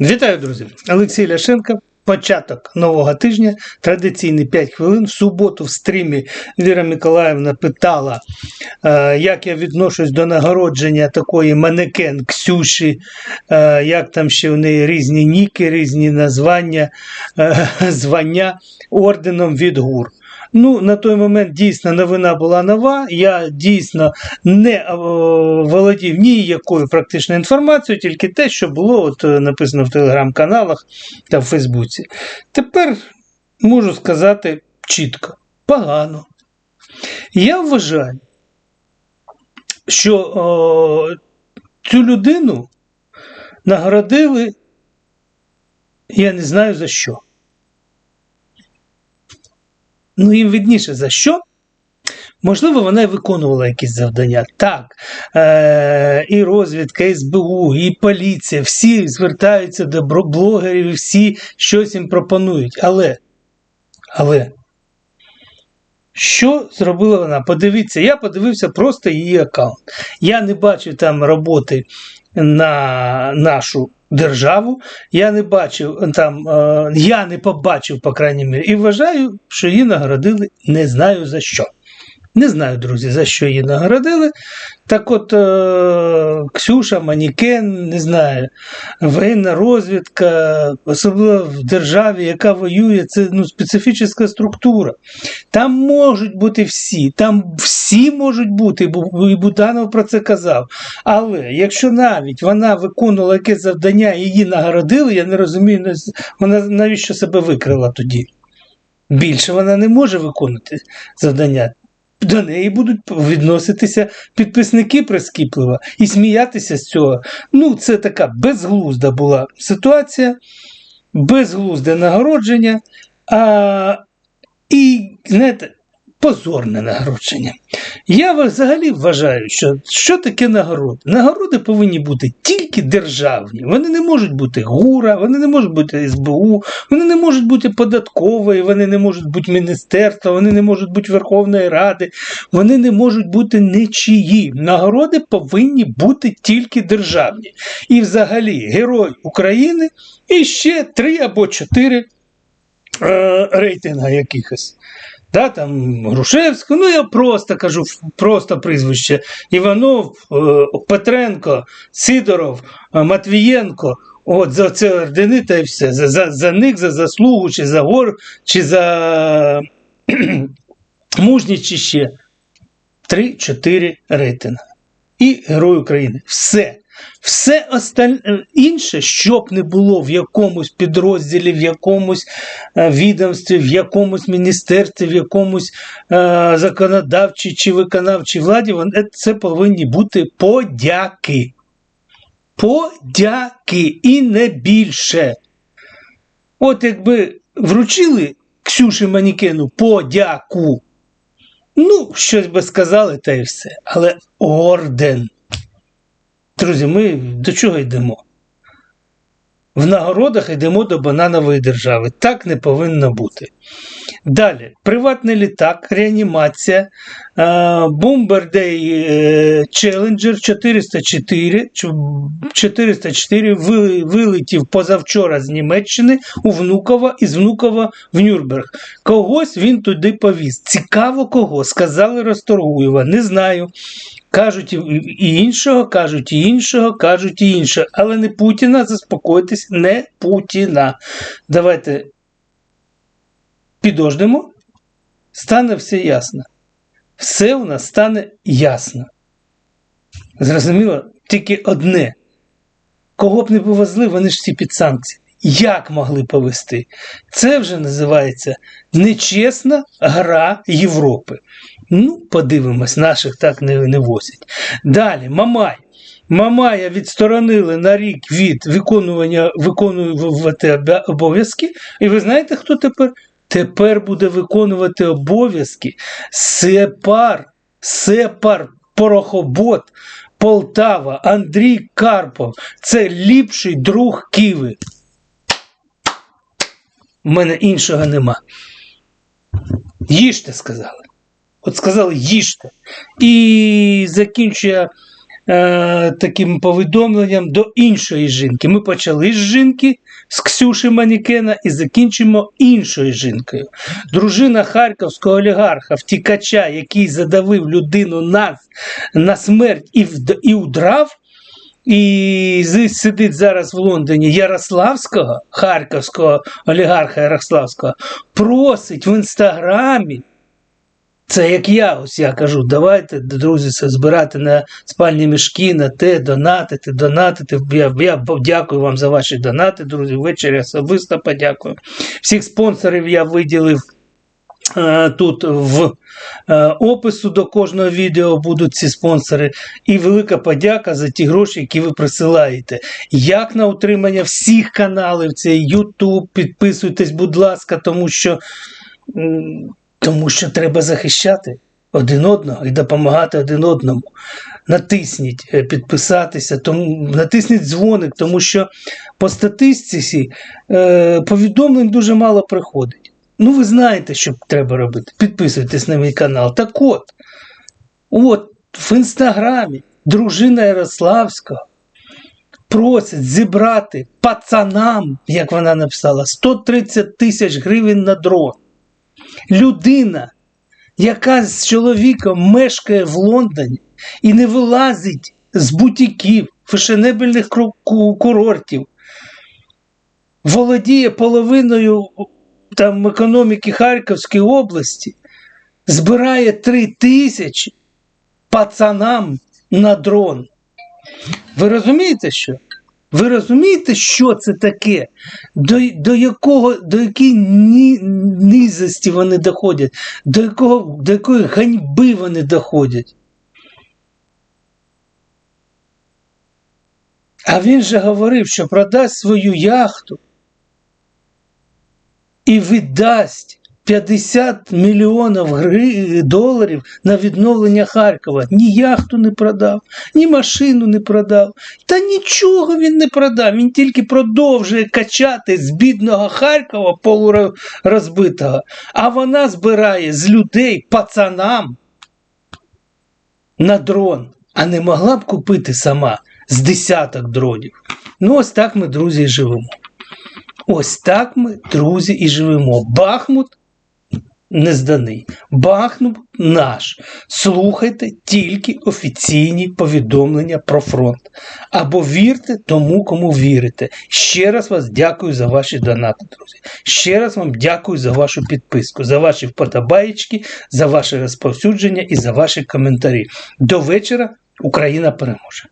Вітаю, друзі! Олексій Ляшенко. Початок нового тижня, традиційні 5 хвилин. В суботу в стрімі Віра Миколаївна питала, е, як я відношусь до нагородження такої манекен Ксюші, е, як там ще в неї різні ніки, різні названня, е, звання орденом від ГУР. Ну, на той момент дійсно новина була нова. Я дійсно не володів ніякою практичною інформацією, тільки те, що було от, е, написано в телеграм-каналах та в Фейсбуці. Тепер можу сказати чітко: погано. Я вважаю, що о, цю людину нагородили, я не знаю за що. Ну, їм видніше за що. Можливо, вона і виконувала якісь завдання. Так, е- і розвідка, СБУ, і поліція, всі звертаються до блогерів, всі щось їм пропонують. Але, але, що зробила вона? Подивіться, я подивився просто її аккаунт. Я не бачив там роботи на нашу державу. Я не бачив там, е, я не побачив, по крайній мірі, і вважаю, що її нагородили не знаю за що. Не знаю, друзі, за що її нагородили. Так от е, Ксюша, Манікен, не знаю, воєнна розвідка, особливо в державі, яка воює, це ну, специфічна структура. Там можуть бути всі, там всі можуть бути, і Буданов про це казав. Але якщо навіть вона виконувала якесь завдання і її нагородили, я не розумію, вона навіщо себе викрила тоді. Більше вона не може виконувати завдання. До неї будуть відноситися підписники прискіпливо і сміятися з цього. Ну, це така безглузда була ситуація, безглузде нагородження, а, і, знаєте, позорне нагородження. Я взагалі вважаю, що що таке нагороди? Нагороди повинні бути тільки державні. Вони не можуть бути ГУРа, вони не можуть бути СБУ, вони не можуть бути податкової, вони не можуть бути міністерства, вони не можуть бути Верховної Ради, вони не можуть бути нічиї. Нагороди повинні бути тільки державні. І взагалі Герой України і ще три або чотири е, рейтинга якихось. Да, там Грушевського, ну я просто кажу, просто прізвище. Іванов, е, Петренко, Сидоров, е, Матвієнко. От за це ордени та все. За, за, за них, за заслугу, чи за гор, чи за мужність, чи ще. Три-чотири рейтинга. І Герой України. Все. Все осталь... інше, що б не було в якомусь підрозділі, в якомусь е, відомстві, в якомусь міністерстві, в якомусь е, законодавчій чи виконавчій владі, е, це повинні бути подяки. Подяки і не більше. От якби вручили Ксюші Манікену подяку, ну, щось би сказали, та й все. Але орден. Друзі, ми до чого йдемо? В нагородах йдемо до бананової держави. Так не повинно бути. Далі, приватний літак, реанімація, е, Challenger 404, 404 вилетів позавчора з Німеччини у Внуково і з Внуково в Нюрнберг. Когось він туди повіз. Цікаво кого. Сказали Расторгуєва. Не знаю. Кажуть і іншого, кажуть і іншого, кажуть і іншого. Але не Путіна, заспокойтесь, не Путіна. Давайте підождемо, стане все ясно. Все у нас стане ясно. Зрозуміло, тільки одне. Кого б не повезли, вони ж всі під санкціями. Як могли повести? Це вже називається нечесна гра Європи. Ну, подивимось, наших так не, не возять. Далі, Мамай. Мамая відсторонили на рік від виконування виконувати обов'язки. І ви знаєте, хто тепер? Тепер буде виконувати обов'язки Сепар, Сепар, Порохобот, Полтава, Андрій Карпов. Це ліпший друг Киви. У мене іншого нема. Їжте, сказали. От сказали, їжте. І закінчує е, таким повідомленням до іншої жінки. Ми почали з жінки з Ксюші Манікена і закінчимо іншою жінкою. Дружина харківського олігарха, втікача, який задавив людину на, на смерть і, і удрав. І сидить зараз в Лондоні Ярославського, харківського олігарха Ярославського, просить в інстаграмі. Це як я, ось я кажу, давайте, друзі, збирати на спальні мішки, на те, донатити, донатити. Я, я дякую вам за ваші донати, друзі. Ввечері особисто подякую. Всіх спонсорів я виділив е, тут в е, опису до кожного відео будуть ці спонсори. І велика подяка за ті гроші, які ви присилаєте. Як на утримання всіх каналів, це YouTube, підписуйтесь, будь ласка, тому що. Тому що треба захищати один одного і допомагати один одному. Натисніть е, підписатися, тому натисніть дзвоник, тому що по статистиці е, повідомлень дуже мало приходить. Ну, ви знаєте, що треба робити. Підписуйтесь на мій канал. Так от, от в інстаграмі дружина Ярославського просить зібрати пацанам, як вона написала, 130 тисяч гривень на дрон людина, яка з чоловіком мешкає в Лондоні і не вилазить з бутіків, фешенебельних курортів, володіє половиною там, економіки Харківської області, збирає 3 тисячі пацанам на дрон. Ви розумієте що? Ви розумієте, що це таке? До, до якого, до якої низості вони доходять, до, якого, до якої ганьби вони доходять? А він же говорив, що продасть свою яхту і віддасть 50 мільйонів доларів на відновлення Харкова. Ні яхту не продав, ні машину не продав. Та нічого він не продав. Він тільки продовжує качати з бідного Харкова полурозбитого. А вона збирає з людей пацанам на дрон, а не могла б купити сама з десяток дронів. Ну, ось так ми, друзі, і живемо. Ось так ми, друзі, і живемо. Бахмут не зданий. Бахмут наш. Слухайте тільки офіційні повідомлення про фронт. Або вірте тому, кому вірите. Ще раз вас дякую за ваші донати, друзі. Ще раз вам дякую за вашу підписку, за ваші вподобаєчки, за ваше розповсюдження і за ваші коментарі. До вечора Україна переможе.